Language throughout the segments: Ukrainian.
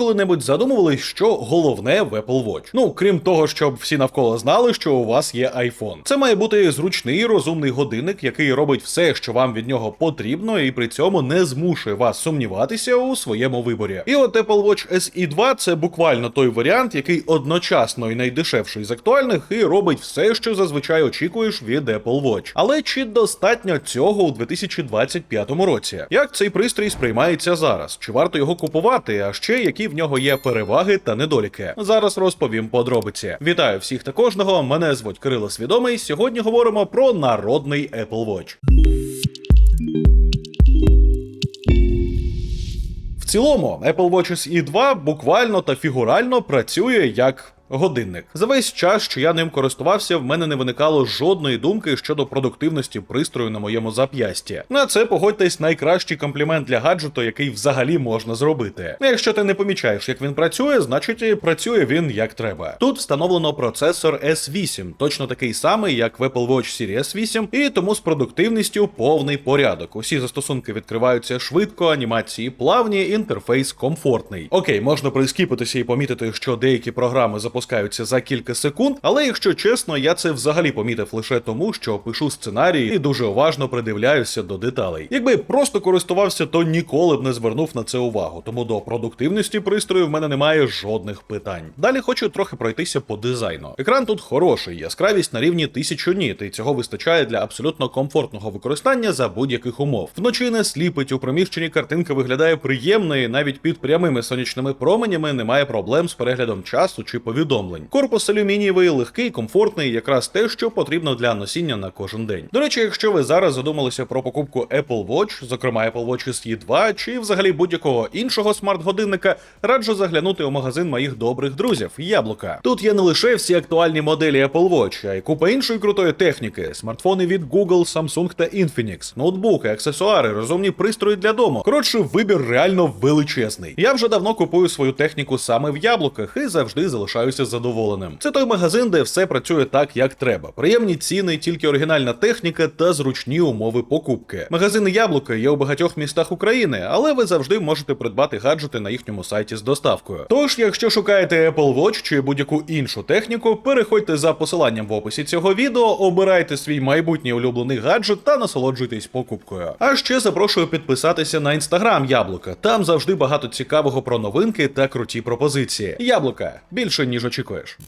коли-небудь задумувались, що головне в Apple Watch? Ну, крім того, щоб всі навколо знали, що у вас є iPhone. Це має бути зручний розумний годинник, який робить все, що вам від нього потрібно, і при цьому не змушує вас сумніватися у своєму виборі. І от Apple Watch SE 2 це буквально той варіант, який одночасно і найдешевший з актуальних, і робить все, що зазвичай очікуєш від Apple Watch. Але чи достатньо цього у 2025 році? Як цей пристрій сприймається зараз? Чи варто його купувати? А ще які в нього є переваги та недоліки? Зараз розповім подробиці. Вітаю всіх та кожного. Мене звуть Кирило Свідомий. Сьогодні говоримо про народний Apple Watch. В цілому, Apple Watch SE 2 буквально та фігурально працює як. Годинник за весь час, що я ним користувався, в мене не виникало жодної думки щодо продуктивності пристрою на моєму зап'ясті. На це погодьтесь найкращий комплімент для гаджету, який взагалі можна зробити. Якщо ти не помічаєш, як він працює, значить працює він як треба. Тут встановлено процесор S8, точно такий самий, як в Apple Watch Series 8, і тому з продуктивністю повний порядок. Усі застосунки відкриваються швидко, анімації плавні, інтерфейс комфортний. Окей, можна прискіпитися і помітити, що деякі програми запускаються за кілька секунд, але якщо чесно, я це взагалі помітив лише тому, що пишу сценарії і дуже уважно придивляюся до деталей. Якби просто користувався, то ніколи б не звернув на це увагу. Тому до продуктивності пристрою в мене немає жодних питань. Далі хочу трохи пройтися по дизайну. Екран тут хороший, яскравість на рівні 1000 ніт, і цього вистачає для абсолютно комфортного використання за будь-яких умов. Вночі не сліпить у приміщенні картинка виглядає приємно, і навіть під прямими сонячними променями немає проблем з переглядом часу чи повідомлень. Корпус алюмінієвий, легкий, комфортний, якраз те, що потрібно для носіння на кожен день. До речі, якщо ви зараз задумалися про покупку Apple Watch, зокрема Apple Watch SE 2 чи взагалі будь-якого іншого смарт-годинника, раджу заглянути у магазин моїх добрих друзів Яблука. Тут є не лише всі актуальні моделі Apple Watch, а й купа іншої крутої техніки: смартфони від Google, Samsung та Infinix, ноутбуки, аксесуари, розумні пристрої для дому. Коротше, вибір реально величезний. Я вже давно купую свою техніку саме в яблуках і завжди залишаюся задоволеним. Це той магазин, де все працює так, як треба. Приємні ціни, тільки оригінальна техніка та зручні умови покупки. Магазини яблука є у багатьох містах України, але ви завжди можете придбати гаджети на їхньому сайті з доставкою. Тож, якщо шукаєте Apple Watch чи будь-яку іншу техніку, переходьте за посиланням в описі цього відео, обирайте свій майбутній улюблений гаджет та насолоджуйтесь покупкою. А ще запрошую підписатися на інстаграм Яблука. Там завжди багато цікавого про новинки та круті пропозиції. Яблука більше ніж очікуєш.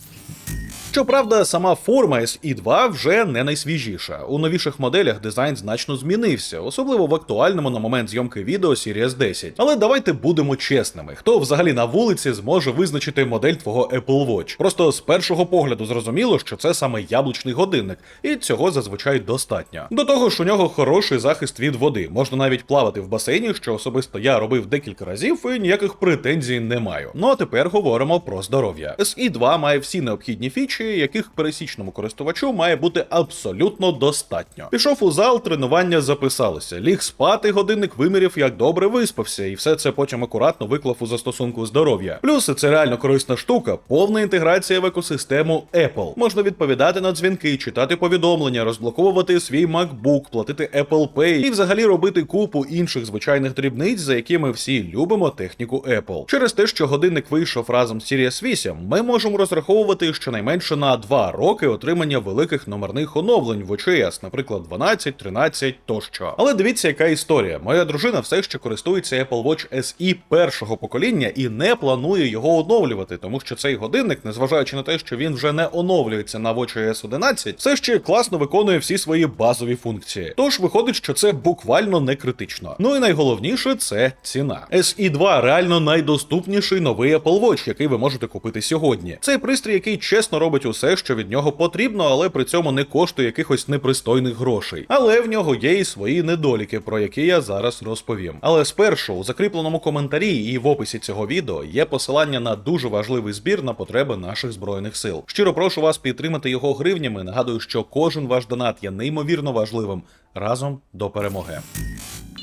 Щоправда, сама форма SE2 вже не найсвіжіша. У новіших моделях дизайн значно змінився, особливо в актуальному на момент зйомки відео Series 10. Але давайте будемо чесними: хто взагалі на вулиці зможе визначити модель твого Apple Watch? Просто з першого погляду зрозуміло, що це саме яблучний годинник, і цього зазвичай достатньо. До того ж, у нього хороший захист від води. Можна навіть плавати в басейні, що особисто я робив декілька разів, і ніяких претензій не маю. Ну а тепер говоримо про здоров'я. SE2 має всі необхідні фічі, яких пересічному користувачу має бути абсолютно достатньо. Пішов у зал, тренування записалися. Ліг спати, годинник вимірів, як добре виспався, і все це потім акуратно виклав у застосунку здоров'я. Плюс це реально корисна штука, повна інтеграція в екосистему Apple. Можна відповідати на дзвінки, читати повідомлення, розблоковувати свій MacBook, платити Apple Pay і взагалі робити купу інших звичайних дрібниць, за які ми всі любимо техніку Apple. Через те, що годинник вийшов разом з Series 8, ми можемо розраховувати щонайменше на 2 роки отримання великих номерних оновлень в OCS, наприклад, 12, 13 тощо. Але дивіться, яка історія. Моя дружина все ще користується Apple Watch SE першого покоління і не планує його оновлювати, тому що цей годинник, незважаючи на те, що він вже не оновлюється на WatchOS 11, все ще класно виконує всі свої базові функції. Тож виходить, що це буквально не критично. Ну і найголовніше це ціна. SE 2 реально найдоступніший новий Apple Watch, який ви можете купити сьогодні. Цей пристрій, який чесно робить усе, що від нього потрібно, але при цьому не коштує якихось непристойних грошей. Але в нього є і свої недоліки, про які я зараз розповім. Але спершу у закріпленому коментарі і в описі цього відео є посилання на дуже важливий збір на потреби наших збройних сил. Щиро прошу вас підтримати його гривнями. Нагадую, що кожен ваш донат є неймовірно важливим. Разом до перемоги.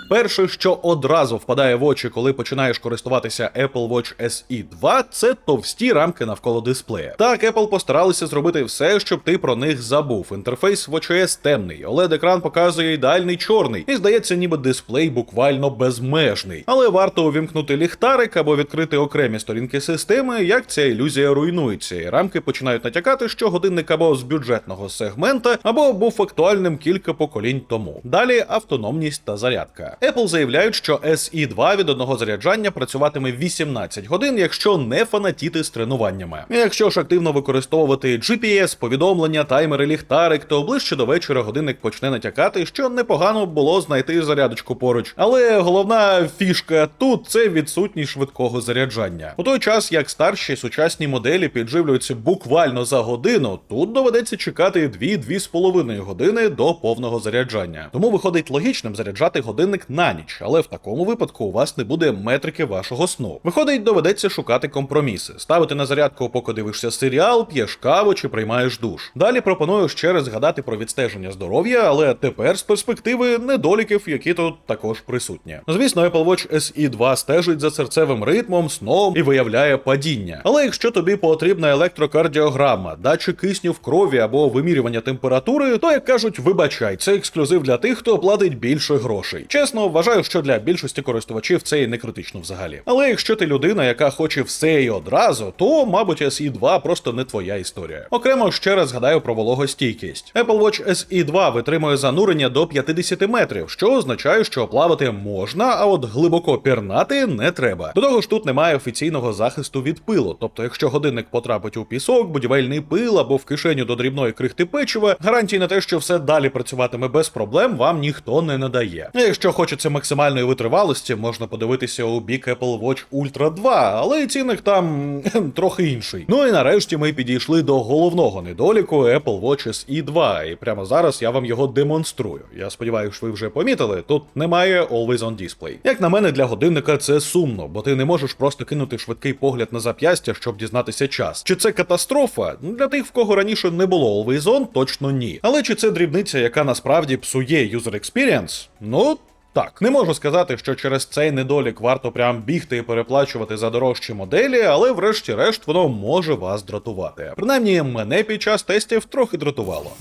Перше, що одразу впадає в очі, коли починаєш користуватися Apple Watch SE 2, це товсті рамки навколо дисплея. Так, Apple постаралися зробити все, щоб ти про них забув. Інтерфейс WatchOS темний, oled екран показує ідеальний чорний, і здається, ніби дисплей буквально безмежний. Але варто увімкнути ліхтарик або відкрити окремі сторінки системи, як ця ілюзія руйнується, і рамки починають натякати, що годинник або з бюджетного сегмента, або був актуальним кілька поколінь тому. Далі автономність та зарядка. Apple заявляють, що SE 2 від одного заряджання працюватиме 18 годин, якщо не фанатіти з тренуваннями. Якщо ж активно використовувати GPS, повідомлення, таймери, ліхтарик, то ближче до вечора годинник почне натякати, що непогано було знайти зарядочку поруч. Але головна фішка тут це відсутність швидкого заряджання. У той час, як старші сучасні моделі підживлюються буквально за годину, тут доведеться чекати 2-2,5 години до повного заряджання. Тому виходить логічним заряджати годинник на ніч, але в такому випадку у вас не буде метрики вашого сну. Виходить, доведеться шукати компроміси, ставити на зарядку, поки дивишся серіал, п'єш каву чи приймаєш душ. Далі пропоную ще раз згадати про відстеження здоров'я, але тепер з перспективи недоліків, які тут також присутні. Звісно, Apple Watch SE 2 стежить за серцевим ритмом, сном і виявляє падіння. Але якщо тобі потрібна електрокардіограма, датчик кисню в крові або вимірювання температури, то як кажуть, вибачай, це ексклюзив для тих, хто платить більше грошей. Чесно, вважаю, що для більшості користувачів це і не критично взагалі. Але якщо ти людина, яка хоче все і одразу, то мабуть SE 2 просто не твоя історія. Окремо ще раз згадаю про вологостійкість. Apple Watch SE 2 витримує занурення до 50 метрів, що означає, що плавати можна, а от глибоко пірнати не треба. До того ж, тут немає офіційного захисту від пилу. Тобто, якщо годинник потрапить у пісок, будівельний пил або в кишеню до дрібної крихти печива, гарантій на те, що все далі працюватиме без проблем, вам ніхто не надає. А Якщо хочеться максимальної витривалості, можна подивитися у бік Apple Watch Ultra 2, але цінник там трохи інший. Ну і нарешті ми підійшли до головного недоліку Apple Watch SE 2, і прямо зараз я вам його демонструю. Я сподіваюся, ви вже помітили, тут немає Always On Display. Як на мене, для годинника це сумно, бо ти не можеш просто кинути швидкий погляд на зап'ястя, щоб дізнатися час. Чи це катастрофа? Для тих, в кого раніше не було Always On, точно ні. Але чи це дрібниця, яка насправді псує user experience? Ну. Так, не можу сказати, що через цей недолік варто прям бігти і переплачувати за дорожчі моделі, але врешті-решт воно може вас дратувати. Принаймні, мене під час тестів трохи дратувало.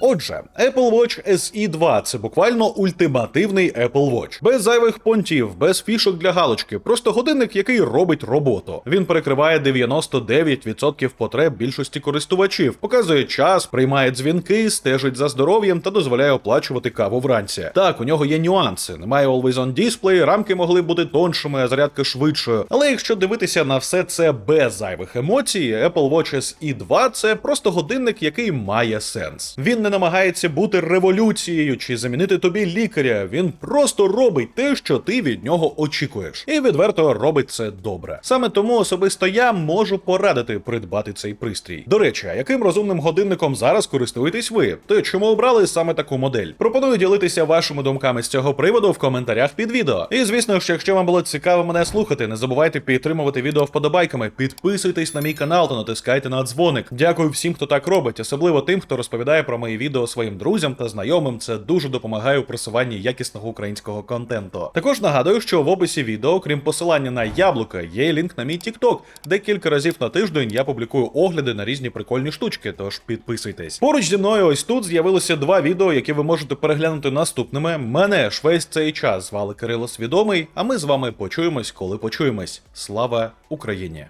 Отже, Apple Watch SE 2 це буквально ультимативний Apple Watch. Без зайвих понтів, без фішок для галочки, просто годинник, який робить роботу. Він перекриває 99% потреб більшості користувачів, показує час, приймає дзвінки, стежить за здоров'ям та дозволяє оплачувати каву вранці. Так, у нього є нюанси. Немає Always On Display, рамки могли бути тоншими, а зарядка швидшою. Але якщо дивитися на все це без зайвих емоцій, Apple Watch SE 2 це просто годинник, який має сенс. Він не намагається бути революцією чи замінити тобі лікаря. Він просто робить те, що ти від нього очікуєш, і відверто робить це добре. Саме тому особисто я можу порадити придбати цей пристрій. До речі, а яким розумним годинником зараз користуєтесь ви? Та чому обрали саме таку модель? Пропоную ділитися вашими думками з цього приводу в коментарях під відео. І звісно ж, якщо вам було цікаво мене слухати, не забувайте підтримувати відео вподобайками, підписуйтесь на мій канал та натискайте на дзвоник. Дякую всім, хто так робить, особливо тим, хто розповідає про відео своїм друзям та знайомим. Це дуже допомагає у просуванні якісного українського контенту. Також нагадую, що в описі відео, крім посилання на яблука, є лінк на мій TikTok, де кілька разів на тиждень я публікую огляди на різні прикольні штучки. Тож підписуйтесь. Поруч зі мною ось тут з'явилося два відео, які ви можете переглянути наступними. Мене ж весь цей час звали Кирило Свідомий. А ми з вами почуємось, коли почуємось. Слава Україні!